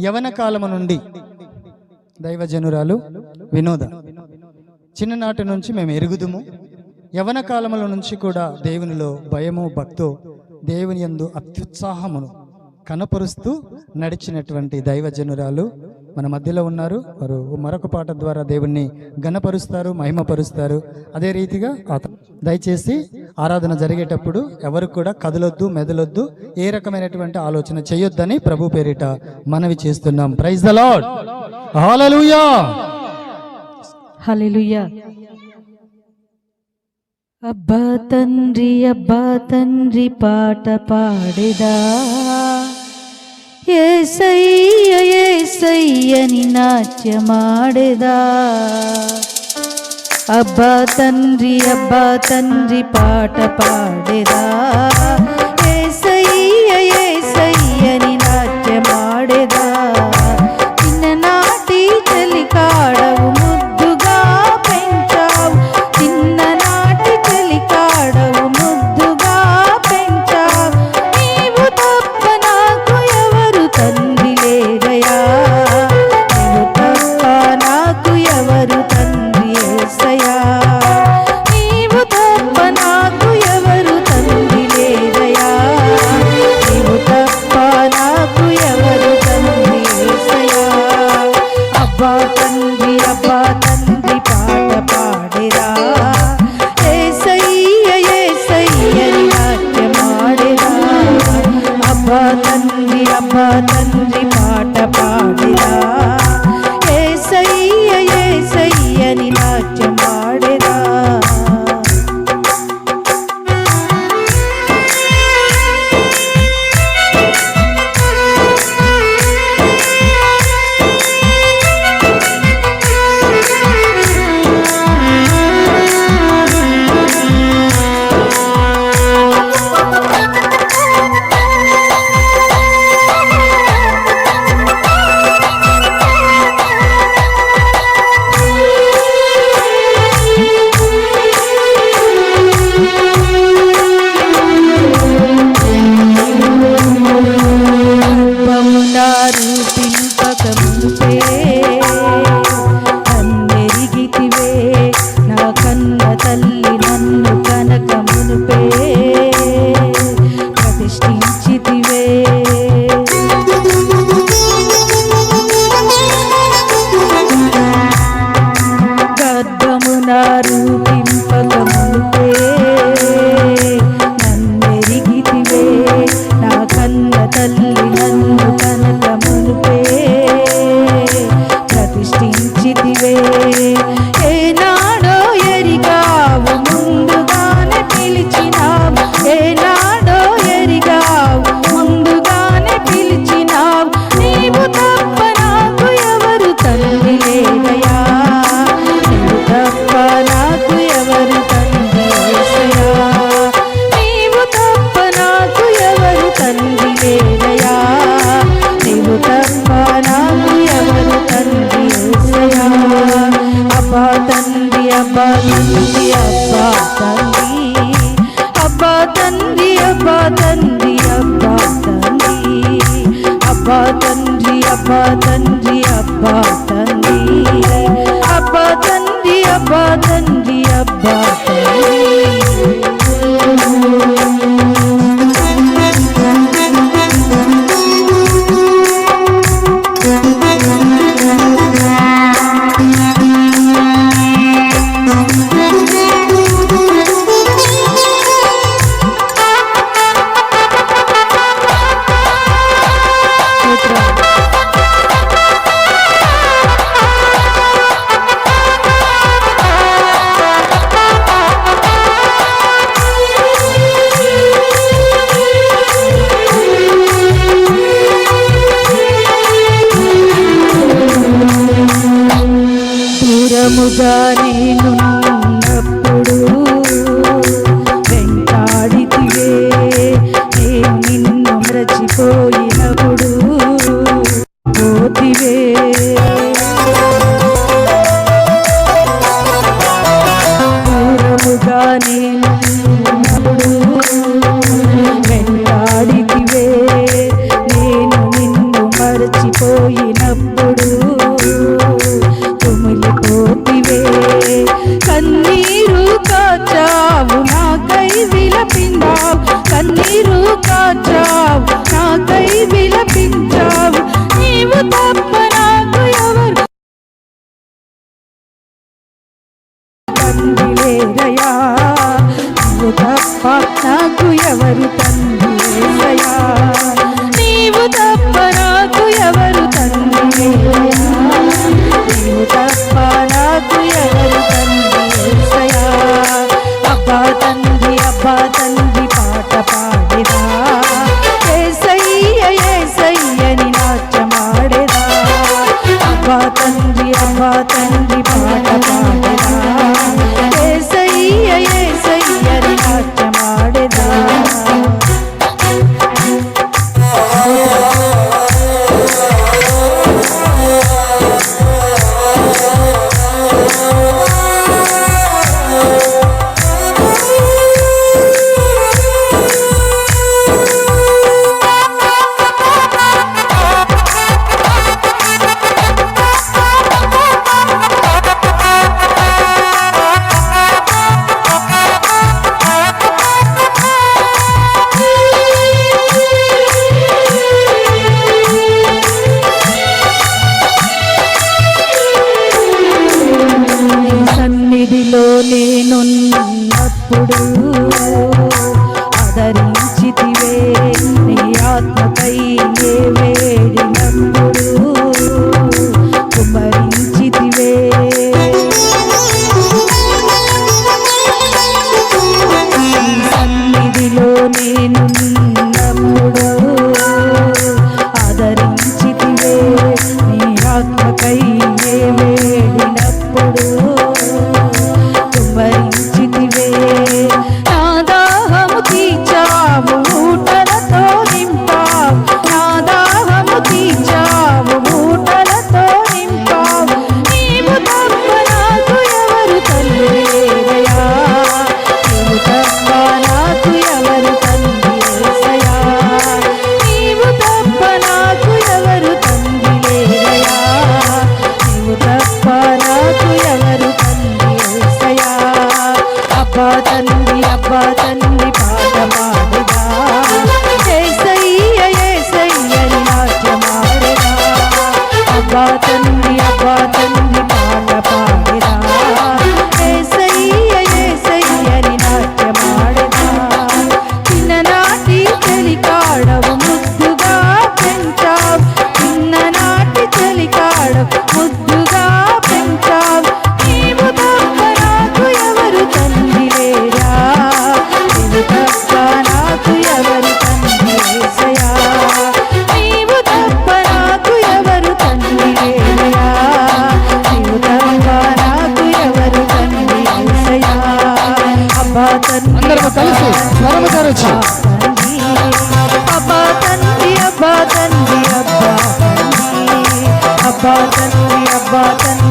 యవన కాలము నుండి దైవజనురాలు వినోద. చిన్ననాటి నుంచి మేము ఎరుగుదుము. యవన కాలముల నుంచి కూడా దేవునిలో భయము భక్తో దేవుని యందు అత్యుత్సాహమును కనపరుస్తూ నడిచినటువంటి దైవజనురాలు మన మధ్యలో ఉన్నారు. వారు మరొక పాట ద్వారా దేవుణ్ణి గణపరుస్తారు మహిమపరుస్తారు. అదే రీతిగా దయచేసి ఆరాధన జరిగేటప్పుడు ఎవరు కూడా కదలొద్దు మెదలొద్దు ఏ రకమైనటువంటి ఆలోచన చేయొద్దని ప్రభు పేరిట మనవి చేస్తున్నాం. Praise the Lord hallelujah hallelujah అబ్బా తండ్రి అబ్బా తండ్రి పాట పాడేదా? ఏసయ్య ఏసయ్యని నాట్యమాడేదా అబ్బా తండ్రి అబ్బా తండ్రి పాట పాడేదా కోటివే కన్నీరు కాచావు నాకై విలపిందావు కన్నీరు కాచావు నాకై విలపించావు. నీవు తప్ప నాకు ఎవరు తండ్రి లేదయా నువ్వు తప్ప నాకు ఎవరు తండ్రి తండ్రి అమ్మా తండ్రి పాట పాడరా. ఏసయ్య ఏసయ్య రాత్రి ఎప్పుడు ಕಾದನು कल धर्म कर अब्बा तंदी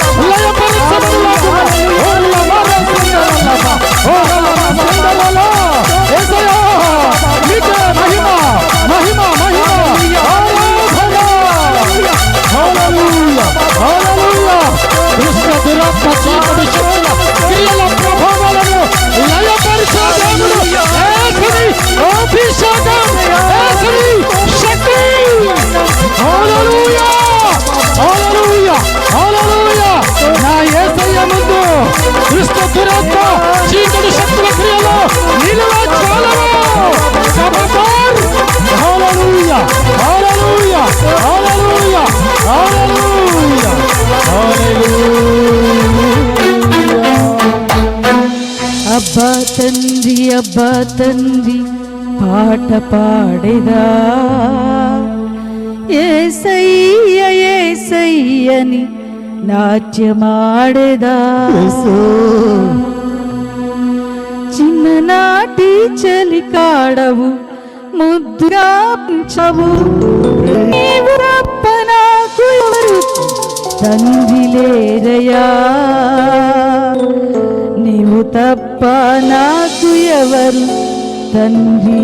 来呀！క్రీస్తు దురాత్మ చీకటి శక్తుల క్రియలో నిలువ చాలము సభకార్ హల్లెలూయా హల్లెలూయా హల్లెలూయా అబ్బా తండ్రి అబ్బా తండ్రి పాట పాడేదా? చలికాడవు ముద్దుగా చవు నీవు తప్ప నాకు ఎవరు తండ్రి లేరయ్యా నీవు తప్ప నాకు ఎవరు తండ్రి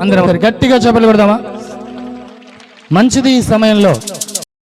అందరం గట్టిగా చెప్పలు కొడదామా మంచిది ఈ సమయంలో.